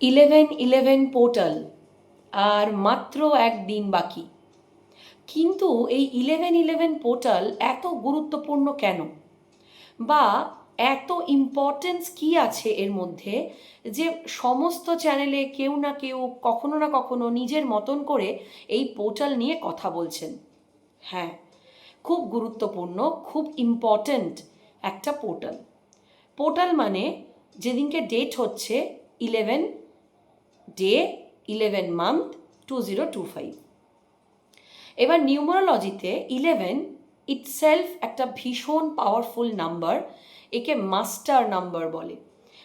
Eleven eleven portal আর মাত্র এক দিন বাকি। কিন্তু এই ইলেভেন ইলেভেন পোর্টাল এত গুরুত্বপূর্ণ কেন? বা এত ইম্পর্টেন্স কি আছে এর মধ্যে যে সমস্ত চ্যানেলে কেউ না কেউ কখনো না কখনো নিজের মতন করে এই পোর্টাল নিয়ে কথা বলছেন? হ্যাঁ খুব গুরুত্বপূর্ণ, খুব ইম্পর্ট্যান্ট একটা পোর্টাল। পোর্টাল মানে যেদিনকে ডেট হচ্ছে eleven day eleven month two zero two five এবার নিউমারোলজিতে ইলেভেন ইটসেলফ একটা ভীষণ পাওয়ারফুল নাম্বার একে মাস্টার নাম্বার বলে।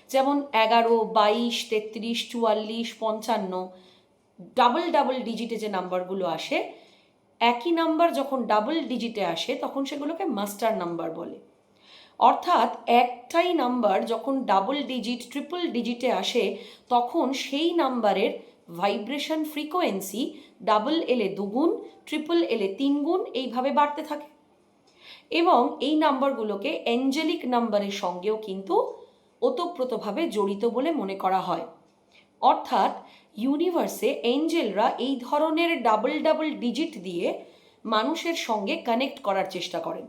যেমন এগারো, বাইশ, তেত্রিশ, চুয়াল্লিশ, পঞ্চান্ন ডাবল ডাবল ডিজিটে যে নাম্বারগুলো আসে, একই নাম্বার যখন ডাবল ডিজিটে আসে, তখন সেগুলোকে মাস্টার নাম্বার বলে। অর্থাৎ একটাই নাম্বার যখন ডাবল ডিজিট ট্রিপল ডিজিটে আসে, তখন সেই নাম্বারের ভাইব্রেশন ফ্রিকোয়েন্সি ডাবল এলে দুগুণ ট্রিপল এলে তিনগুণ এইভাবে বাড়তে থাকে। এবং এই নাম্বারগুলোকে অ্যাঞ্জেলিক নাম্বারের সঙ্গেও কিন্তু ওতপ্রোতভাবে জড়িত বলে মনে করা হয়। অর্থাৎ ইউনিভার্সে এঞ্জেলরা এই ধরনের ডাবল ডাবল ডিজিট দিয়ে মানুষের সঙ্গে কানেক্ট করার চেষ্টা করেন।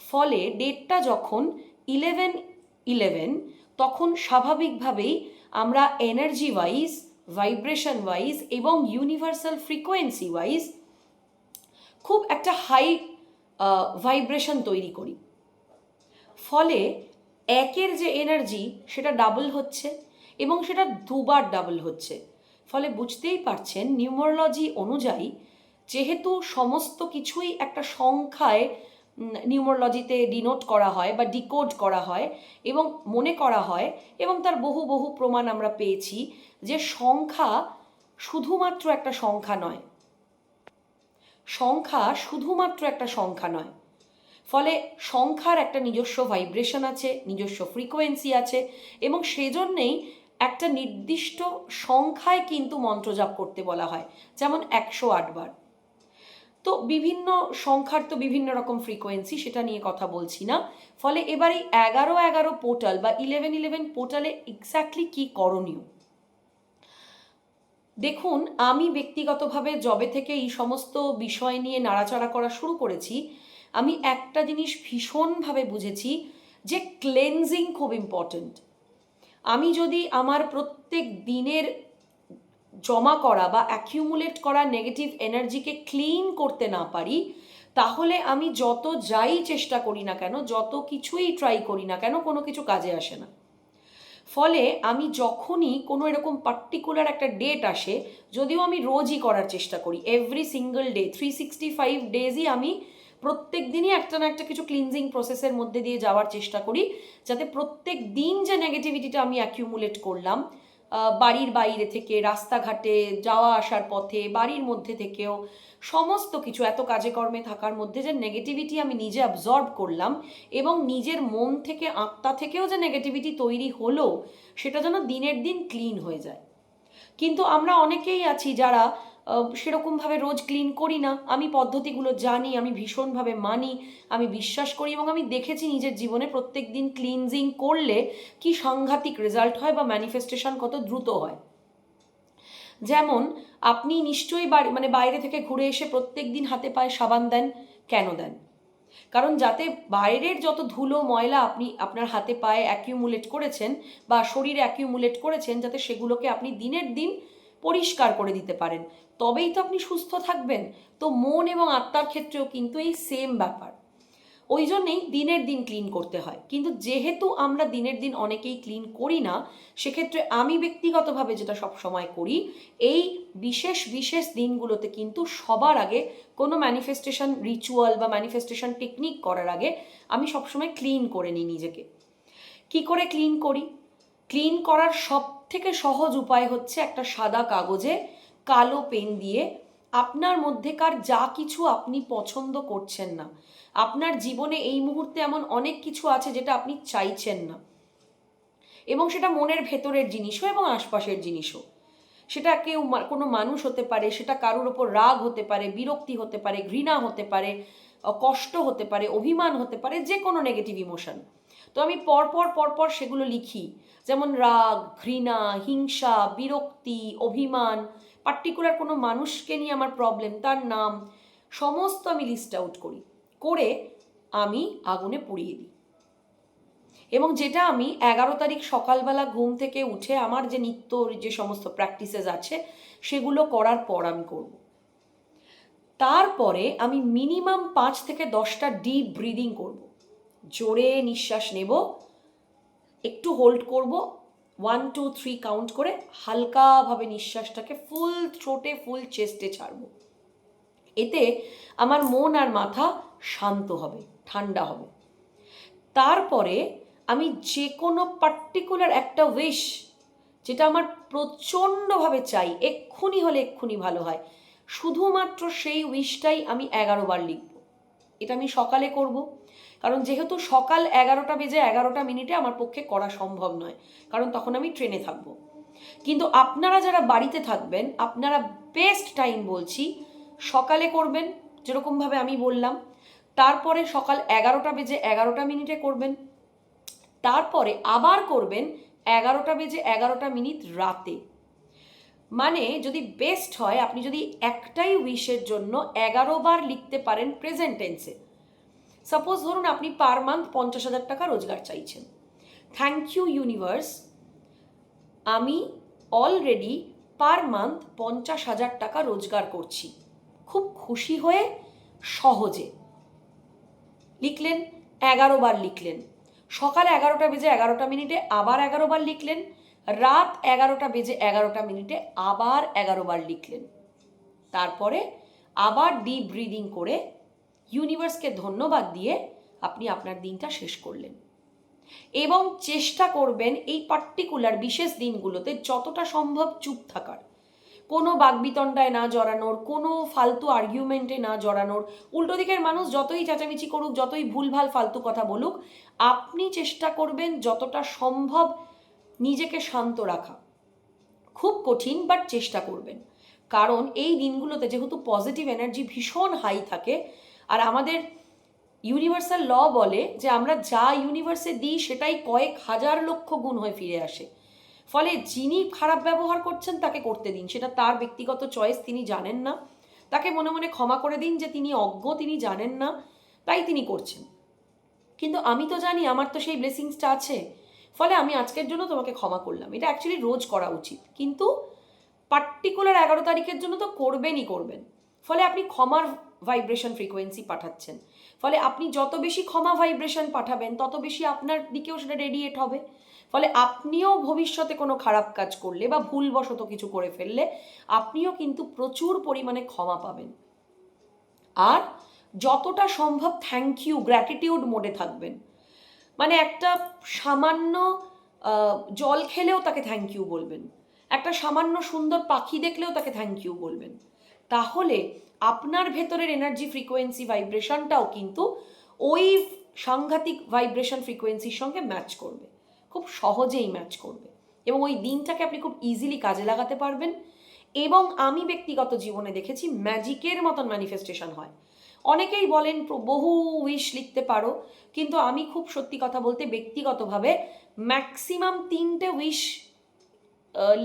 ফলে ডেটটা যখন ইলেভেন ইলেভেন তখন স্বাভাবিকভাবেই আমরা এনার্জি ওয়াইজ ভাইব্রেশন ওয়াইজ এবং ইউনিভার্সাল ফ্রিকোয়েন্সি ওয়াইজ খুব একটা হাই ভাইব্রেশন তৈরি করি। ফলে একের যে এনার্জি সেটা ডাবল হচ্ছে এবং সেটা দুবার ডাবল হচ্ছে। ফলে বুঝতেই পারছেন নিউমোরোলজি অনুযায়ী যেহেতু সমস্ত কিছুই একটা সংখ্যায় নিউমোরোলজিতে ডিনোট করা হয় বা ডিকোড করা হয় এবং মনে করা হয় এবং তার বহু বহু প্রমাণ আমরা পেয়েছি যে সংখ্যা শুধুমাত্র একটা সংখ্যা নয়। সংখ্যা শুধুমাত্র একটা সংখ্যা নয়। ফলে সংখ্যার একটা নিজস্ব ভাইব্রেশন আছে, নিজস্ব ফ্রিকোয়েন্সি আছে এবং সেজন্যেই একটা নির্দিষ্ট সংখ্যায় কিন্তু মন্ত্রজাপ করতে বলা হয়। যেমন একশো আটবার। তো বিভিন্ন সংখ্যার তো বিভিন্ন রকম ফ্রিকোয়েন্সি সেটা নিয়ে কথা বলছি না। ফলে এবার এই এগারো এগারো পোর্টাল বা ইলেভেন ইলেভেন পোর্টালে এক্স্যাক্টলি কী করণীয়? দেখুন, আমি ব্যক্তিগতভাবে জবে থেকে এই সমস্ত বিষয় নিয়ে নাড়াচাড়া করা শুরু করেছি। আমি একটা জিনিস ভীষণভাবে বুঝেছি যে ক্লেনজিং খুব ইম্পর্ট্যান্ট আমি যদি আমার প্রত্যেক দিনের জমা করা বা অ্যাকিউমুলেট করা নেগেটিভ এনার্জিকে ক্লিন করতে না পারি, তাহলে আমি যত যাই চেষ্টা করি না কেন, যত কিছুই ট্রাই করি না কেন, কোনো কিছু কাজে আসে না। ফলে আমি যখনই কোনো এরকম পার্টিকুলার একটা ডেট আসে, যদিও আমি রোজই করার চেষ্টা করি every single day three sixty five ডেজই আমি প্রত্যেক দিনই একটা না একটা কিছু ক্লিনজিং প্রসেসের মধ্যে দিয়ে যাওয়ার চেষ্টা করি, যাতে প্রত্যেক দিন যে নেগেটিভিটিটা আমি অ্যাকিউমুলেট করলাম বাড়ির বাইরে থেকে, রাস্তাঘাটে যাওয়া আসার পথে, বাড়ির মধ্যে থেকেও সমস্ত কিছু, এত কাজে কর্মে থাকার মধ্যে যে নেগেটিভিটি আমি নিজে অ্যাবজর্ব করলাম এবং নিজের মন থেকে, আত্মা থেকেও যে নেগেটিভিটি তৈরি হলো, সেটা যেন দিনের দিন ক্লিন হয়ে যায়। কিন্তু আমরা অনেকেই আছি যারা সেরকমভাবে রোজ ক্লিন করি না। আমি পদ্ধতিগুলো জানি, আমি ভীষণভাবে মানি, আমি বিশ্বাস করি এবং আমি দেখেছি নিজের জীবনে প্রত্যেক দিন ক্লিনজিং করলে কি সাংঘাতিক রেজাল্ট হয় বা ম্যানিফেস্টেশন কত দ্রুত হয়। যেমন, আপনি নিশ্চয়ই বাড়ি মানে বাইরে থেকে ঘুরে এসে প্রত্যেক দিন হাতে পায়ে সাবান দেন, কেন দেন? কারণ যাতে বাইরের যত ধুলো, ময়লা আপনি আপনার হাতে পায়ে অ্যাকিউমুলেট করেছেন বা শরীরে অ্যাকিউমুলেট করেছেন, যাতে সেগুলোকে আপনি দিনের দিন পরিষ্কার করে দিতে পারেন। তবেই তো আপনি সুস্থ থাকবেন। তো মন এবং আত্মার ক্ষেত্রেও কিন্তু এই সেম ব্যাপার। ওই জন্যেই দিনের দিন ক্লিন করতে হয়। কিন্তু যেহেতু আমরা দিনের দিন অনেকেই ক্লিন করি না, সেক্ষেত্রে আমি ব্যক্তিগতভাবে যেটা সব সময় করি, এই বিশেষ বিশেষ দিনগুলোতে কিন্তু সবার আগে কোনো ম্যানিফেস্টেশন রিচুয়াল বা ম্যানিফেস্টেশন টেকনিক করার আগে আমি সবসময় ক্লিন করে নিই নিজেকে। কি করে ক্লিন করি? ক্লিন করার সব থেকে সহজ উপায় হচ্ছে একটা সাদা কাগজে কালো পেন দিয়ে আপনার মধ্যেকার যা কিছু আপনি পছন্দ করছেন না। আপনার জীবনে এই মুহূর্তে এমন অনেক কিছু আছে যেটা আপনি চাইছেন না। এবং সেটা মনের ভেতরের জিনিসও এবং আশপাশের জিনিসও। সেটা কেউ কোনো মানুষ হতে পারে, সেটা কারোর ওপর রাগ হতে পারে, বিরক্তি হতে পারে, ঘৃণা হতে পারে কষ্ট হতে পারে, অভিমান হতে পারে যে কোনো নেগেটিভ ইমোশন তো আমি পরপর পরপর সেগুলো লিখি। যেমন রাগ, ঘৃণা, হিংসা, বিরক্তি, অভিমান পার্টিকুলার কোনো মানুষকে নিয়ে আমার প্রবলেম তার নাম, সমস্ত আমি লিস্ট আউট করি। করে আমি আগুনে পুড়িয়ে দিই। এবং যেটা আমি এগারো তারিখ সকালবেলা ঘুম থেকে উঠে আমার যে নিত্য যে সমস্ত প্র্যাকটিসেস আছে, সেগুলো করার পর আমি করব। তারপরে আমি মিনিমাম পাঁচ থেকে দশটা ডিপ ব্রিদিং করব। জোরে নিঃশ্বাস নেব, একটু হোল্ড করব ওয়ান টু থ্রি কাউন্ট করে হালকাভাবে নিঃশ্বাসটাকে ফুল থ্রোটে ফুল চেস্টে ছাড়ব। এতে আমার মন আর মাথা শান্ত হবে, ঠান্ডা হবে। তারপরে আমি যে কোনো পার্টিকুলার একটা উইশ যেটা আমার প্রচণ্ডভাবে চাই, এক্ষুনি হলে এক্ষুনি ভালো হয় শুধুমাত্র সেই উইশটাই আমি এগারো বার লিখব। এটা আমি সকালে করব। কারণ যেহেতু সকাল এগারোটা বেজে এগারোটা মিনিটে আমার পক্ষে করা সম্ভব নয়, কারণ তখন আমি ট্রেনে থাকব। কিন্তু আপনারা যারা বাড়িতে থাকবেন, আপনারা বেস্ট টাইম বলছি, সকালে করবেন, যেরকমভাবে আমি বললাম, তারপরে সকাল এগারোটা বেজে এগারোটা মিনিটে করবেন, তারপরে আবার করবেন এগারোটা বেজে এগারোটা মিনিট রাতে। মানে যদি বেস্ট হয়, আপনি যদি একটাই উইশের জন্য এগারো বার লিখতে পারেন প্রেজেন্ট টেন্সে সাপোজ ধরুন আপনি পার মান্থ পঞ্চাশ হাজার টাকা রোজগার চাইছেন। থ্যাংক ইউ ইউনিভার্স আমি অলরেডি পার মান্থ পঞ্চাশ হাজার টাকা রোজগার করছি। খুব খুশি হয়ে সহজে লিখলেন, এগারো বার লিখলেন। সকালে এগারোটা বেজে এগারোটা মিনিটে আবার এগারো বার লিখলেন রাত এগারোটা বেজে এগারোটা মিনিটে আবার এগারো বার লিখলেন। তারপরে আবার ডিপ ব্রিদিং করে ইউনিভার্সকে ধন্যবাদ দিয়ে আপনি আপনার দিনটা শেষ করলেন। এবং চেষ্টা করবেন এই পার্টিকুলার বিশেষ দিনগুলোতে যতটা সম্ভব চুপ থাকার। কোনো বাগবিতণ্ডায় না জড়ানোর, কোনো ফালতু আর্গুমেন্টে না জড়ানোর। উল্টো দিকের মানুষ যতই চেঁচামেচি করুক, যতই ভুলভাল ফালতু কথা বলুক, আপনি চেষ্টা করবেন যতটা সম্ভব নিজেকে শান্ত রাখা। খুব কঠিন বাট চেষ্টা করবেন। কারণ এই দিনগুলোতে যেহেতু পজিটিভ এনার্জি ভীষণ হাই থাকে, আর আমাদের ইউনিভার্সাল ল বলে যে আমরা যা ইউনিভার্সে দিই, সেটাই কয়েক হাজার লক্ষ গুণ হয়ে ফিরে আসে। ফলে যিনি খারাপ ব্যবহার করছেন, তাকে করতে দিন। সেটা তার ব্যক্তিগত চয়েস তিনি জানেন না। তাকে মনে মনে ক্ষমা করে দিন যে তিনি অজ্ঞ, তিনি জানেন না, তাই তিনি করছেন। কিন্তু আমি তো জানি, আমার তো সেই ব্লেসিংসটা আছে। ফলে আমি আজকের জন্য তোমাকে ক্ষমা করলাম। এটা অ্যাকচুয়ালি রোজ করা উচিত। কিন্তু পার্টিকুলার এগারো তারিখের জন্য তো করবেনই করবেন। ফলে আপনি ক্ষমার ভাইব্রেশন ফ্রিকোয়েন্সি পাঠাচ্ছেন। ফলে আপনি যত বেশি ক্ষমা ভাইব্রেশন পাঠাবেন, তত বেশি আপনার দিকেও সেটা রেডিয়েট হবে। ফলে আপনিও ভবিষ্যতে কোনো খারাপ কাজ করলে বা ভুলবশত কিছু করে ফেললে আপনিও কিন্তু প্রচুর পরিমাণে ক্ষমা পাবেন। আর যতটা সম্ভব থ্যাংক ইউ গ্র্যাটিটিউড মোডে থাকবেন। মানে একটা সামান্য জল খেলেও তাকে থ্যাংক ইউ বলবেন। একটা সামান্য সুন্দর পাখি দেখলেও তাকে থ্যাংক ইউ বলবেন। তাহলে আপনার ভেতরের এনার্জি ফ্রিকোয়েন্সি ভাইব্রেশনটাও কিন্তু ওই সাংঘাতিক ভাইব্রেশন ফ্রিকোয়েন্সির সঙ্গে ম্যাচ করবে। খুব সহজেই ম্যাচ করবে। এবং ওই দিনটাকে আপনি খুব ইজিলি কাজে লাগাতে পারবেন। এবং আমি ব্যক্তিগত জীবনে দেখেছি ম্যাজিকের মতন ম্যানিফেস্টেশন হয়। অনেকেই বলেন বহু উইশ লিখতে পারো, কিন্তু আমি খুব সত্যি কথা বলতে ব্যক্তিগতভাবে ম্যাক্সিমাম তিনটে উইশ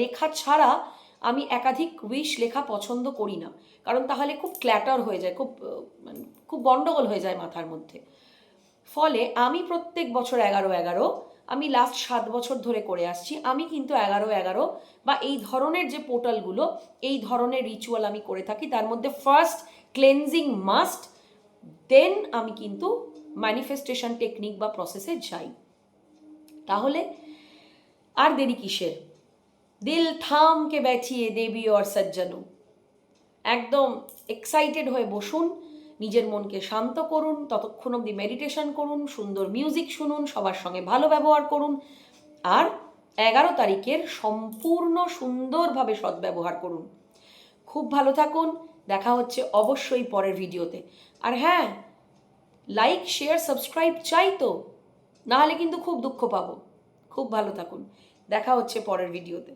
লেখা ছাড়া আমি একাধিক উইশ লেখা পছন্দ করি না। কারণ তাহলে খুব ক্ল্যাটার হয়ে যায়, খুব মানে খুব গণ্ডগোল হয়ে যায় মাথার মধ্যে। ফলে আমি প্রত্যেক বছর এগারো এগারো, আমি লাস্ট সাত বছর ধরে করে আসছি, আমি কিন্তু এগারো এগারো বা এই ধরনের যে পোর্টালগুলো এই ধরনের রিচুয়াল আমি করে থাকি, তার মধ্যে ফার্স্ট ক্লেনজিং মাস্ট দেন আমি কিন্তু ম্যানিফেস্টেশন টেকনিক বা প্রসেসে যাই। তাহলে আর দেরি কিসের? দিল থামকে বেচিয়ে দেবী অর সজ্জানু। একদম এক্সাইটেড হয়ে বসুন, নিজের মনকে শান্ত করুন, ততক্ষণ অবধি মেডিটেশন করুন, সুন্দর মিউজিক শুনুন, সবার সঙ্গে ভালো ব্যবহার করুন, আর এগারো তারিখের সম্পূর্ণ সুন্দরভাবে সদ্ব্যবহার করুন। খুব ভালো থাকুন দেখা হচ্ছে অবশ্যই পরের ভিডিওতে। আর হ্যাঁ লাইক শেয়ার সাবস্ক্রাইব চাই তো, নাহলে কিন্তু খুব দুঃখ পাবো। খুব ভালো থাকুন। দেখা হচ্ছে পরের ভিডিওতে।